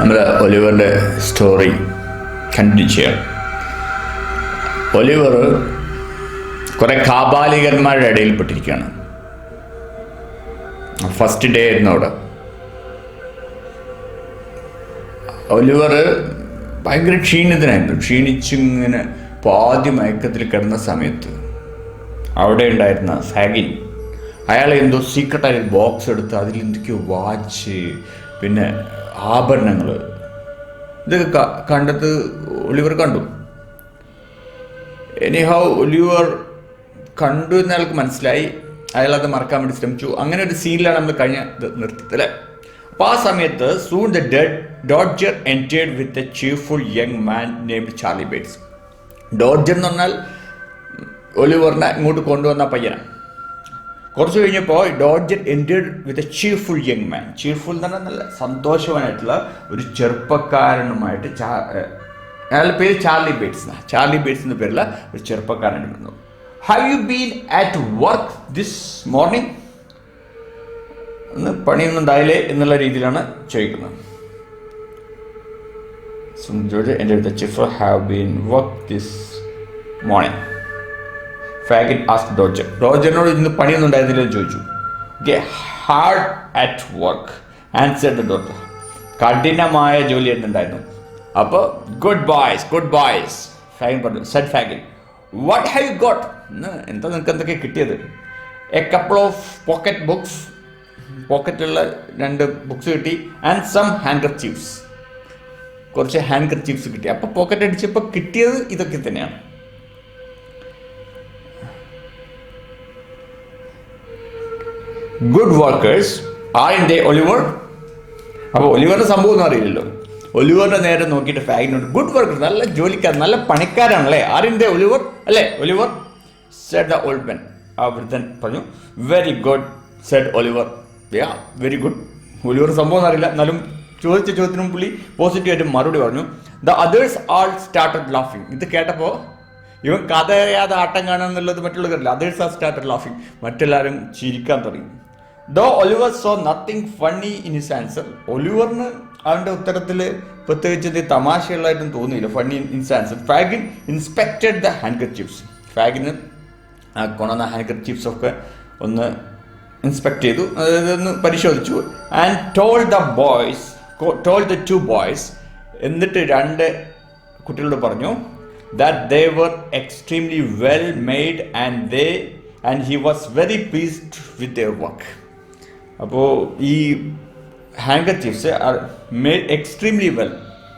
നമ്മൾ ഒലിവറിന്റെ story continue Oliver കുറേ കാബാലികന്മാരുടെ ഇടയിൽപ്പെട്ടിരിക്കുകയാണ്. First day ആയിരുന്നു അവിടെ. ഒലിവർ ഭയങ്കര ക്ഷീണിതനായിരുന്നു. ക്ഷീണിച്ചിങ്ങനെ പാതി മയക്കത്തിൽ കിടന്ന സമയത്ത് അവിടെ ഉണ്ടായിരുന്ന സാഗിൻ അയാൾ എന്തോ സീക്രട്ടായി ബോക്സ് എടുത്ത് അതിൽ എന്തൊക്കെയോ വാച്ച് പിന്നെ ആഭരണങ്ങൾ. ഇതൊക്കെ കണ്ടത്ത് ഒലിവർ കണ്ടു. എനിഹൗ ഒലിവർ കണ്ടു എന്നയാൾക്ക് മനസ്സിലായി. അയാൾ അത് മറക്കാൻ വേണ്ടി ശ്രമിച്ചു. അങ്ങനെ ഒരു സീനിലാണ് നമ്മൾ കഴിഞ്ഞ അല്ലേ? അപ്പോൾ ആ സമയത്ത് soon the dead Dodger entered with a cheerful young man named Charlie Bates Dodger എന്ന് പറഞ്ഞാൽ ഒലിവറിനെ ഇങ്ങോട്ട് കൊണ്ടുവന്ന പയ്യനാണ്. കുറച്ച് കഴിഞ്ഞപ്പോൾ Dodger entered with a cheerful young man cheerful പറഞ്ഞാൽ നല്ല സന്തോഷവാനായിട്ടുള്ള ഒരു ചെറുപ്പക്കാരനുമായിട്ട് അയാളുടെ പേര് ചാർലി ബേറ്റ്സ് എന്നാണ് ചാർലി ബേറ്റ്സ് എന്ന പേരുള്ള ഒരു ചെറുപ്പക്കാരൻ വന്നു. Have you been at work this morning പണിയൊന്നും ഉണ്ടായില്ലേ എന്നുള്ള രീതിയിലാണ് ചോദിക്കുന്നത്. ജോർജ് എന്റെ അടുത്ത് chief have been work this morning Fagin ask Dodger ഡോജറിനോട് ഇന്ന് പണിയൊന്നും ഉണ്ടായിരുന്നില്ലെന്ന് ചോദിച്ചു. ഗെ hard at work answer the doctor കഠിനമായ ജോലി എന്തുണ്ടായിരുന്നു? അപ്പോൾ good boys good boys Fagin പറഞ്ഞു said Fagin what have you got എന്താ നിങ്ങൾക്ക് എന്തൊക്കെ കിട്ടിയത്? A couple of pocket books പോക്കറ്റുള്ള രണ്ട് ബുക്സ് കിട്ടി ആൻഡ് സം ഹാൻഡ് ചീഫ്സ് കുറച്ച് ഹാൻഡ് ചീഫ്സ് കിട്ടി. അപ്പോൾ പോക്കറ്റ് അടിച്ചപ്പോൾ കിട്ടിയത് ഇതൊക്കെ തന്നെയാണ്. Good workers in day Oliver അപ്പോൾ ഒലിവറിന്റെ സംഭവം ഒന്നും അറിയില്ലല്ലോ. ഒലിവറിന്റെ നേരെ നോക്കിയിട്ട് ഫാഗിനോട് ഗുഡ് വർക്കർ നല്ല ജോലിക്കാർ നല്ല പണിക്കാരാണല്ലേ? ഡേ ഒലിവർ അല്ലേ? Oliver said the old men ആ വൃദ്ധൻ പറഞ്ഞു very good said Oliver yeah very good Oliver സംഭവം ഒന്നും അറിയില്ല. എന്നാലും ചോദിച്ച ചോദ്യത്തിനും പുള്ളി പോസിറ്റീവായിട്ട് മറുപടി പറഞ്ഞു. ദ അതേഴ്സ് ആൾ സ്റ്റാർട്ടഡ് ലാഫിങ് ഇത് കേട്ടപ്പോൾ ഇവൻ കഥ അറിയാതെ ആട്ടം കാണുക എന്നുള്ളത് മറ്റുള്ളവരല്ല അതേഴ്സ് ആർ സ്റ്റാർട്ടഡ് ലാഫിങ് മറ്റെല്ലാവരും ചിരിക്കാൻ തുടങ്ങി. Though Oliver saw nothing funny in his answer ഒലിവറിന് അവന്റെ ഉത്തരത്തിൽ പ്രത്യേകിച്ച് ഇത് തമാശയുള്ളതായിട്ടും തോന്നിയില്ല. Funny in his answer Fagin inspected the handkerchiefs ഫാഗിന് ആ കൊണ്ടുവന്ന ഹാൻഡ് ചിപ്സ് ഒക്കെ ഒന്ന് ഇൻസ്പെക്ട് ചെയ്തു. അതായത് ഒന്ന് പരിശോധിച്ചു. And told the boys told the two boys എന്നിട്ട് രണ്ട് കുട്ടികളോട് പറഞ്ഞു that they were extremely well made and they and he was very pleased with their work. അപ്പോൾ ഈ handkerchiefs made extremely well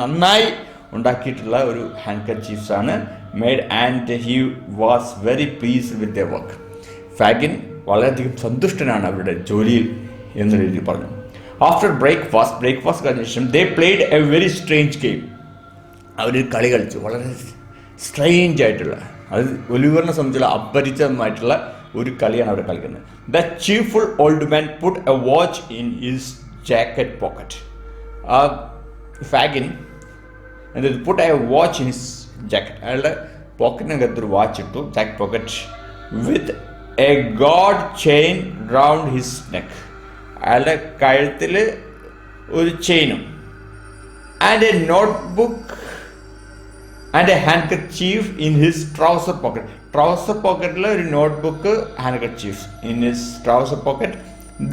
നന്നായി ഉണ്ടാക്കിയിട്ടുള്ള ഒരു ഹാങ്കർ ചീഫ്സ് ആണ്. Made and he was very pleased with the work Fagin വളരെയധികം സന്തുഷ്ടനാണ് അവരുടെ ജോലിയിൽ എന്ന രീതിയിൽ പറഞ്ഞു. ആഫ്റ്റർ ബ്രേക്ക്ഫാസ്റ്റ് ബ്രേക്ക്ഫാസ്റ്റ് കഴിഞ്ഞ ശേഷം they played a very strange game അവർ കളി കളിച്ചു. വളരെ സ്ട്രേഞ്ച് ആയിട്ടുള്ള അത് ഒലിവറിനെ സംബന്ധിച്ചുള്ള അപരിചിതമായിട്ടുള്ള ഒരു കളിയാണ് അവർ കളിക്കുന്നത്. The cheerful old man put a watch in his jacket pocket ആ ഫാഗിൻ എന്ത് put a watch in his jacket അയാളുടെ പോക്കറ്റിനകത്തൊരു വാച്ച് ഇട്ടു. Jacket pocket with a gold chain round his neck അയാളുടെ കഴുത്തിൽ ഒരു ചെയിനും and a notebook and a handkerchief in his trouser pocket trouser പോക്കറ്റിൽ ഒരു notebook handkerchief in his trouser pocket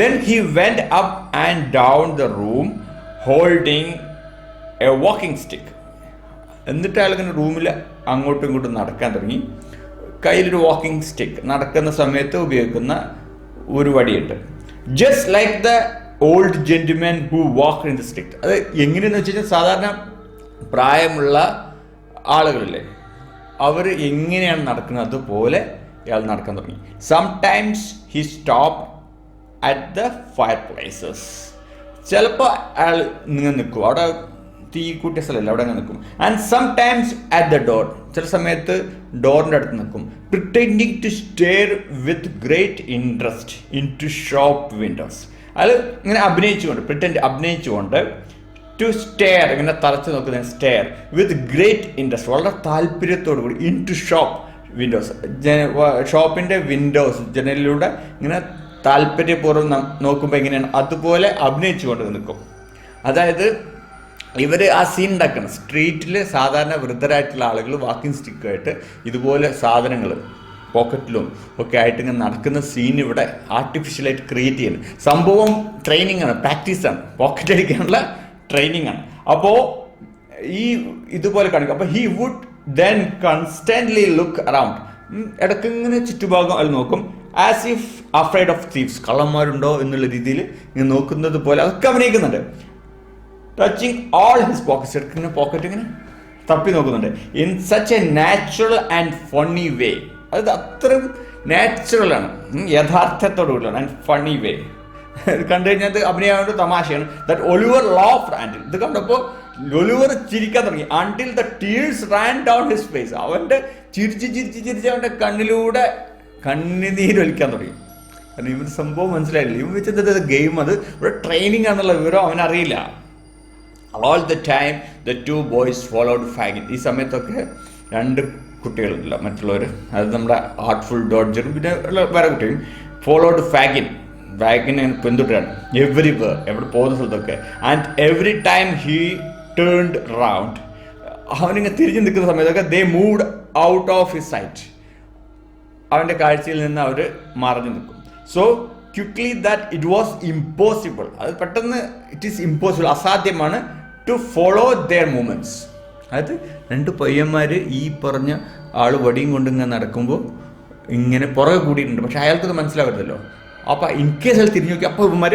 then he went up and down the room holding a walking stick എന്നിട്ട് അയാളിങ്ങനെ റൂമിൽ അങ്ങോട്ടും ഇങ്ങോട്ടും നടക്കാൻ തുടങ്ങി. കയ്യിലൊരു വാക്കിംഗ് സ്റ്റിക്ക് നടക്കുന്ന സമയത്ത് ഉപയോഗിക്കുന്ന ഒരു വടിയുണ്ട്. Just like the old gentleman who walk in the stick അത് എങ്ങനെയെന്ന് വെച്ച് കഴിഞ്ഞാൽ സാധാരണ പ്രായമുള്ള ആളുകളില്ലേ അവർ എങ്ങനെയാണ് നടക്കുന്നത്? അതുപോലെ ഇയാൾ നടക്കാൻ തുടങ്ങി. Sometimes he stop at the fireplaces ചിലപ്പോൾ അയാൾ നിങ്ങൾ നിൽക്കും. അവിടെ തീ കൂട്ടിയ സ്ഥലമല്ല അവിടെ അങ്ങനെ നിൽക്കും. And sometimes at the door ചില സമയത്ത് ഡോറിന്റെ അടുത്ത് നിൽക്കും. Pretending to stare with great interest into shop windows അയാൾ ഇങ്ങനെ അഭിനയിച്ചുകൊണ്ട് പ്രിറ്റൻഡ് അഭിനയിച്ചുകൊണ്ട് ടു സ്റ്റെയർ ഇങ്ങനെ തറച്ച് നോക്കുന്ന സ്റ്റെയർ വിത്ത് ഗ്രേറ്റ് ഇൻട്രസ്റ്റ് വളരെ താല്പര്യത്തോടു കൂടി ഇൻ ടു ഷോപ്പ് വിൻഡോസ് ഷോപ്പിന്റെ വിൻഡോസ് ജനലിലൂടെ ഇങ്ങനെ താല്പര്യപൂർവം നോക്കുമ്പോൾ എങ്ങനെയാണ്? അതുപോലെ അഭിനയിച്ചുകൊണ്ട് നിൽക്കും. അതായത് ഇവർ ആ സീൻ ഉണ്ടാക്കണം. സ്ട്രീറ്റിൽ സാധാരണ വൃദ്ധരായിട്ടുള്ള ആളുകൾ വാക്കിംഗ് സ്റ്റിക്കുമായിട്ട് ഇതുപോലെ സാധനങ്ങൾ പോക്കറ്റിലും ഒക്കെ ആയിട്ട് ഇങ്ങനെ നടക്കുന്ന സീൻ ഇവിടെ ആർട്ടിഫിഷ്യലായിട്ട് ക്രിയേറ്റ് ചെയ്യുന്നത് സംഭവം ട്രെയിനിങ് ആണ് പ്രാക്ടീസാണ് പോക്കറ്റ് അടിക്കാനുള്ള ട്രെയിനിങ് ആണ്. അപ്പോൾ ഈ ഇതുപോലെ കാണിക്കും. അപ്പോൾ he would then constantly look around ഇടയ്ക്ക് ഇങ്ങനെ ചുറ്റുഭാഗം അത് നോക്കും. As if afraid of thieves കള്ളന്മാരുണ്ടോ എന്നുള്ള രീതിയിൽ ഇങ്ങനെ നോക്കുന്നത് പോലെ അതൊക്കെ അഭിനയിക്കുന്നുണ്ട്. ടച്ചിങ് ഓൾ ഹിസ് പോക്കറ്റ്സ് ഇങ്ങനെ പോക്കറ്റ് ഇങ്ങനെ തപ്പി നോക്കുന്നുണ്ട്. In such a natural and funny way അത് അത്രയും നാച്ചുറൽ ആണ്. യഥാർത്ഥത്തോടുകൂടിയാണ് ആൻഡ് ഫണ്ണി വേ കണ്ടു കഴിഞ്ഞാൽ അഭിനയമായിട്ട് തമാശയാണ്. ദറ്റ് ഒലിവർ ലോഫ് ആൻഡിൽ ഇത് കണ്ടപ്പോൾ ഒലിവർ ചിരിക്കാൻ തുടങ്ങി. Until the tears ran down his face അവന്റെ ചിരിച്ച് ചിരിച്ച് ചിരിച്ച് അവന്റെ കണ്ണിലൂടെ കണ്ണുനീരൊലിക്കാൻ തുടങ്ങി. കാരണം ഇവൻ സംഭവം മനസ്സിലായില്ല. ഇവൻ വെച്ചത് ഗെയിം അത്. ഇവിടെ ട്രെയിനിങ് ആണെന്നുള്ള വിവരം അവനറിയില്ല. All the time the two boys followed Fagin ഈ സമയത്തൊക്കെ രണ്ട് കുട്ടികളുണ്ടല്ലോ മറ്റുള്ളവർ അത് നമ്മുടെ ആർട്ട്ഫുൾ ഡോഡ്ജറും പിന്നെ വേറെ കുട്ടിയും ഫോളോഡ് ഫാഗിൻ ഫാഗിനെ പിന്തുടരാണ് എവറി വേർ എവിടെ പോകുന്ന സ്ഥലത്തൊക്കെ. And every time he turned round അവനിങ്ങനെ തിരിഞ്ഞു നിൽക്കുന്ന സമയത്തൊക്കെ they moved out of his sight അവന്റെ കാഴ്ചയിൽ നിന്ന് അവർ മറഞ്ഞു നിൽക്കും. So quickly that it was impossible അത് പെട്ടെന്ന് ഇറ്റ് ഈസ് ഇമ്പോസിബിൾ അസാധ്യമാണ് ടു ഫോളോ ദെയർ മൂമെന്റ്സ് അതായത് രണ്ട് പയ്യന്മാർ ഈ പറഞ്ഞ ആൾ വടിയും കൊണ്ടിങ്ങനെ നടക്കുമ്പോൾ ഇങ്ങനെ പുറകെ കൂടിയിട്ടുണ്ട്. പക്ഷെ അയാൾക്കത് മനസ്സിലാകത്തില്ലോ അപ്പോൾ ഇൻ കേസ് അയാൾ തിരിഞ്ഞു നോക്കി അപ്പോൾ ഇവന്മാർ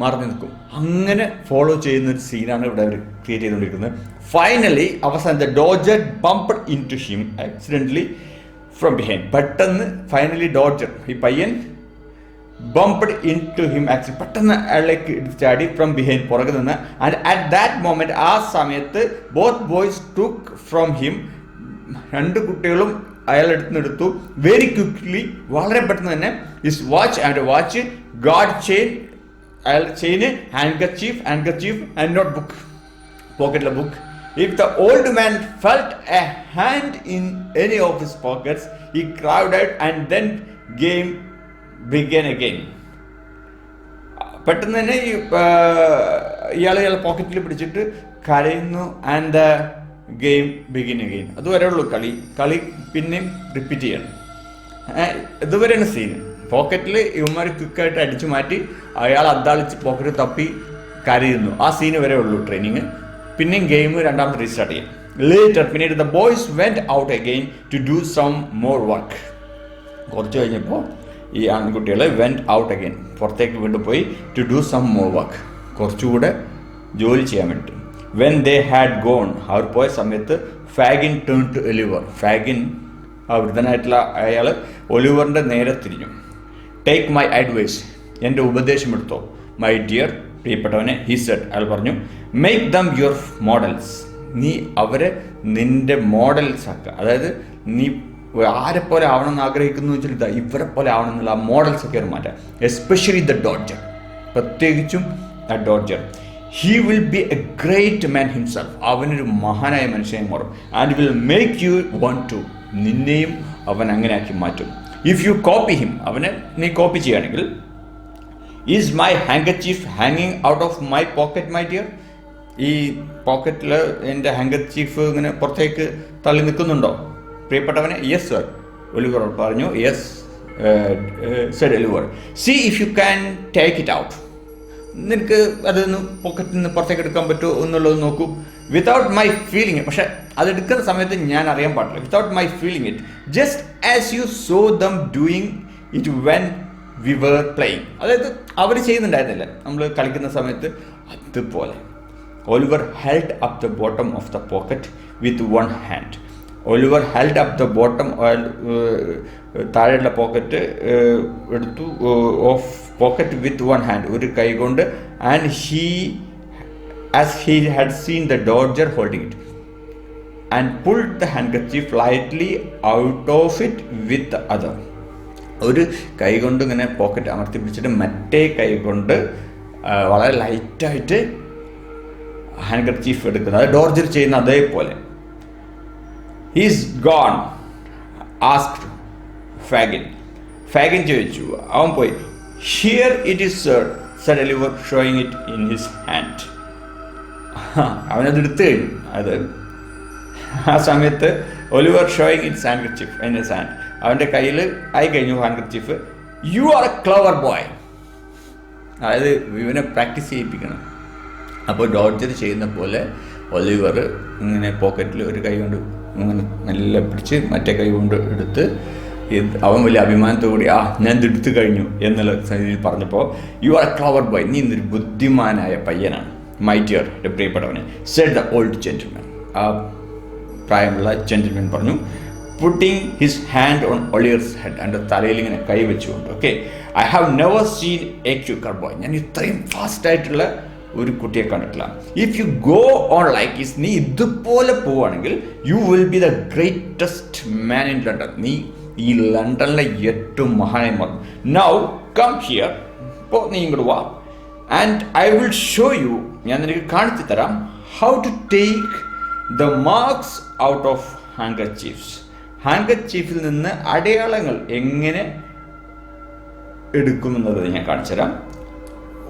മാറി നിൽക്കും. അങ്ങനെ ഫോളോ ചെയ്യുന്ന ഒരു സീനാണ് ഇവിടെ അവർ ക്രിയേറ്റ് ചെയ്തുകൊണ്ടിരിക്കുന്നത്. ഫൈനലി അവസാനത്തെ Dodger bump into him accidentally from behind പെട്ടെന്ന് ഫൈനലി ഡോജർ ഈ പയ്യൻ bumped into him accident പെട്ടെന്ന് അയാളേക്ക് ചാടി ഫ്രം ബിഹൈൻഡ് പുറകെ നിന്ന്. ആൻഡ് അറ്റ് ദാറ്റ് മോമെന്റ് ആ സമയത്ത് both boys took from him രണ്ട് കുട്ടികളും അയാൾ എടുത്തെടുത്തു വെരി ക്വിക്ക്ലി വളരെ പെട്ടെന്ന് തന്നെ his watch and watch gold chain അയാൾ ചെയിന് handkerchief handkerchief and notebook പോക്കറ്റിലെ book if the old man felt a hand in any of his pockets ഈ cried out and then game began again പെട്ടെന്ന് തന്നെ ഈ ഇയാൾ ഇയാളെ പോക്കറ്റിൽ പിടിച്ചിട്ട് കരയുന്നു. ആൻഡ് ഗെയിം ബിഗിൻ അഗെയിൻ അതുവരെ ഉള്ളൂ കളി. കളി പിന്നെയും റിപ്പീറ്റ് ചെയ്യണം. ഇതുവരെയാണ് സീൻ പോക്കറ്റിൽ ഇവന്മാർ ക്വിക്കായിട്ട് അടിച്ചു മാറ്റി അയാൾ അദ്ദാളിച്ച് പോക്കറ്റ് തപ്പി കരയുന്നു. ആ സീന് വരെ ഉള്ളൂ ട്രെയിനിങ് പിന്നെയും ഗെയിം രണ്ടാമത് റീസ്റ്റാർട്ട് ചെയ്യും. ലേറ്റർ പിന്നീട് the boys went out again to do some more work കുറച്ച് കഴിഞ്ഞപ്പോൾ ഈ ആൺകുട്ടികൾ വെന്റ് ഔട്ട് അഗെയിൻ പുറത്തേക്ക് വീണ്ടും പോയി to do some more work കുറച്ചുകൂടെ ജോലി ചെയ്യാൻ വേണ്ടി വെൻ ദേ ഹാഡ് ഗോൺ അവർ പോയ സമയത്ത് Fagin turn to Oliver Fagin ആ വൃദ്ധനായിട്ടുള്ള അയാൾ ഒലിവറിന്റെ നേരെ തിരിഞ്ഞു. ടേക്ക് മൈ അഡ്വൈസ് എന്റെ ഉപദേശം എടുത്തോ. മൈ ഡിയർ പ്രിയപ്പെട്ടവനെ ഹി സെഡ് അയാൾ പറഞ്ഞു മേക്ക് ദം യുവർ മോഡൽസ് നീ അവരെ നിന്റെ മോഡൽസ് ആക്കുക അതായത് നീ ആരെ പോലെ ആവണം എന്ന് ആഗ്രഹിക്കുന്നു വെച്ചാൽ ഇതാ ഇവരെ പോലെ ആവണം എന്നുള്ള ആ മോഡൽസ് ഒക്കെ മാറ്റാം. എസ്പെഷ്യലി ദ ഡോഡ്ജർ പ്രത്യേകിച്ചും the Dodger he will be a great man himself അവനൊരു മഹാനായ മനുഷ്യനെ മാറും. And will make you want to നിന്നെയും അവൻ അങ്ങനെ ആക്കി മാറ്റും. ഇഫ് യു കോപ്പി ഹിം അവനെ നീ കോപ്പി ചെയ്യുകയാണെങ്കിൽ ഈസ് മൈ ഹാങ്കർ ചീഫ് ഹാങ്ങിങ് out of my pocket my dear ഈ പോക്കറ്റിൽ എന്റെ ഹാങ്കർ ചീഫ് ഇങ്ങനെ പുറത്തേക്ക് തള്ളി നിൽക്കുന്നുണ്ടോ? പ്രിയപ്പെട്ടവനെ യെസ് സർ ഒലിവർ പറഞ്ഞു yes said Oliver see if you can take it out നിനക്ക് അതൊന്ന് പോക്കറ്റിൽ നിന്ന് പുറത്തേക്ക് എടുക്കാൻ പറ്റുമോ എന്നുള്ളത് നോക്കൂ. വിതൗട്ട് മൈ ഫീലിംഗ് പക്ഷെ അതെടുക്കുന്ന സമയത്ത് ഞാൻ അറിയാൻ പാടില്ല. Without my feeling it just as you saw them doing it when we were playing അതായത് അവർ ചെയ്യുന്നുണ്ടായിരുന്നില്ല. നമ്മൾ കളിക്കുന്ന സമയത്ത് അതുപോലെ. Oliver held up the bottom of the pocket with one hand Oliver held up the bottom താഴെയുള്ള pocket എടുത്തു of pocket with one hand ഒരു കൈ കൊണ്ട് and he as he had seen the Dodger holding it and pull the handkerchief lightly out of it with other ഒരു കൈ കൊണ്ട് ഇങ്ങനെ pocket അമർത്തി പിടിച്ചിട്ട് മറ്റേ കൈ കൊണ്ട് വളരെ ലൈറ്റായിട്ട് ഹാൻഡ് ചീഫ് എടുക്കുന്നത്. അത് ഡോർജർ ചെയ്യുന്ന അതേപോലെ. He's gone asked Fagin Fagin ചോദിച്ചു അവൻ പോയി. Here it is sir sir were showing it in his hand അവനത് എടുത്തു കഴിഞ്ഞു. അത് ആ സമയത്ത് Oliver showing its handkerchief എൻ എസ് ഹാൻഡ് അവന്റെ കയ്യിൽ ആയി കഴിഞ്ഞു handkerchief you are a clever boy അതായത് ഇവനെ പ്രാക്ടീസ് ചെയ്യിപ്പിക്കണം. അപ്പോൾ ഡോഡ്ജർ ചെയ്യുന്ന പോലെ ഒലിവർ ഇങ്ങനെ പോക്കറ്റിൽ ഒരു കൈ കൊണ്ട് ഇങ്ങനെ നല്ല പിടിച്ച് മറ്റേ കൈ കൊണ്ട് എടുത്ത് അവൻ വലിയ അഭിമാനത്തോടുകൂടി ആ ഞാൻ എടുത്തു കഴിഞ്ഞു എന്നുള്ള രീതിയിൽ പറഞ്ഞപ്പോൾ യു ആർ ക്ലവർ ബോയ് നീ ഇന്നൊരു ബുദ്ധിമാനായ പയ്യനാണ്. മൈറ്റിയർ എന്റെ പ്രിയപ്പെട്ടവനെ സെഡ് ദ ഓൾഡ് ജെന്റിൽമാൻ ആ പ്രായമുള്ള ജെന്റിൽമാൻ പറഞ്ഞു putting his hand on Oliver's head എന്റെ തലയിൽ ഇങ്ങനെ കൈ വെച്ചുകൊണ്ട് okay I have never seen a quicker boy ഞാൻ ഇത്രയും ഫാസ്റ്റായിട്ടുള്ള ഒരു കുട്ടിയെ കണ്ടിട്ടില്ല. If you go on like this നീ ഇതുപോലെ പോവുകയാണെങ്കിൽ you will be the greatest man in London നീ ഈ ലണ്ടനിലെ ഏറ്റവും മഹാനായി മാറും നൗ കം ഹിയർ ഇപ്പോൾ നീ ഇങ്ങോട്ട് വാ. And I will show you ഞാൻ നിനക്ക് കാണിച്ചു തരാം how to take the marks out of handkerchiefs hunger ചീഫിൽ നിന്ന് അടയാളങ്ങൾ എങ്ങനെ എടുക്കുമെന്നത് ഞാൻ കാണിച്ചു തരാം.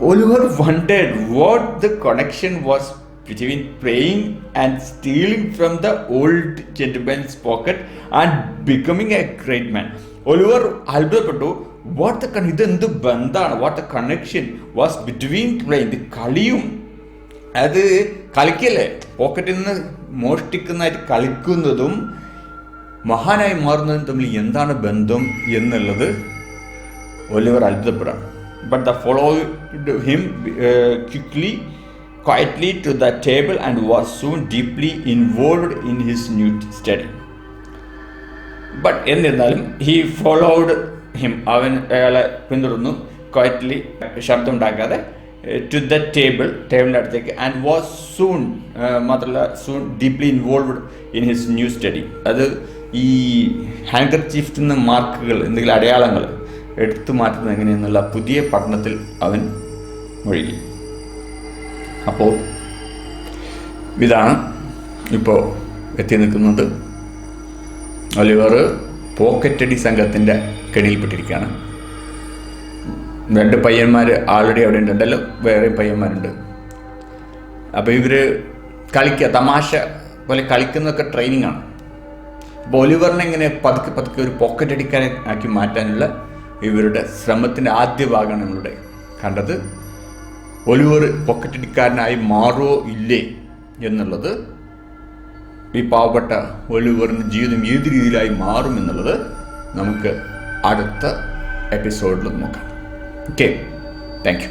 Oliver wondered what the connection was between praying and stealing from the old gentleman's pocket and becoming a great man Oliver അത്ഭുതപ്പെട്ടു. വാട്ട് കൺ ഇതെന്ത് ബന്ധമാണ് what connection was between playing ഇത് കളിയും. അത് കളിക്കല്ലേ? പോക്കറ്റിൽ നിന്ന് മോഷ്ടിക്കുന്നതായിട്ട് കളിക്കുന്നതും മഹാനായി മാറുന്നതും തമ്മിൽ എന്താണ് ബന്ധം എന്നുള്ളത് Oliver അത്ഭുതപ്പെടാം but the follow him quickly quietly to the table and was soon deeply involved in his new study. But എന്നിരുന്നാലും ഹി ഫോളോഡ് ഹിം അവൻ അയാളെ പിന്തുടർന്നു. ക്വയറ്റ്ലി ശബ്ദം ഉണ്ടാക്കാതെ ടു ദ ടേബിൾ ടേബിളിന്റെ അടുത്തേക്ക് ആൻഡ് വാസ് സൂൺ മാത്രമല്ല soon deeply involved in his new study അത് ഈ ഹാങ്കർ ചീഫ്റ്റിൽ നിന്ന് മാർക്കുകൾ എന്തെങ്കിലും അടയാളങ്ങൾ എടുത്തു മാറ്റുന്നത് എങ്ങനെയെന്നുള്ള പുതിയ പഠനത്തിൽ അവൻ മുഴുകി. അപ്പോൾ ഇതാണ് ഇപ്പോൾ എത്തി നിൽക്കുന്നത്. ഒലിവർ പോക്കറ്റടി സംഘത്തിന്റെ കെണിയിൽപ്പെട്ടിരിക്കുകയാണ്. രണ്ട് പയ്യന്മാർ ആൾറെഡി അവിടെ ഉണ്ടല്ലോ വേറെ പയ്യന്മാരുണ്ട്. അപ്പോൾ ഇവർ കളിക്കുക തമാശ പോലെ കളിക്കുന്നതൊക്കെ ട്രെയിനിങ് ആണ്. അപ്പോൾ ഒലിവറിനെ ഇങ്ങനെ പതുക്കെ പതുക്കെ ഒരു പോക്കറ്റ് അടിക്കാനെ ആക്കി മാറ്റാനുള്ള ഇവരുടെ ശ്രമത്തിന്റെ ആദ്യ ഭാഗമാണ് നമ്മളുടെ കണ്ടത്. ഒലിവർ പോക്കറ്റ് അടിക്കാരനായി മാറുമോ ഇല്ലേ എന്നുള്ളത് ഈ പാവപ്പെട്ട ഒലിവറിന്റെ ജീവിതം ഏത് രീതിയിലായി മാറും എന്നുള്ളത് നമുക്ക് അടുത്ത എപ്പിസോഡിൽ നോക്കാം. Okay thank you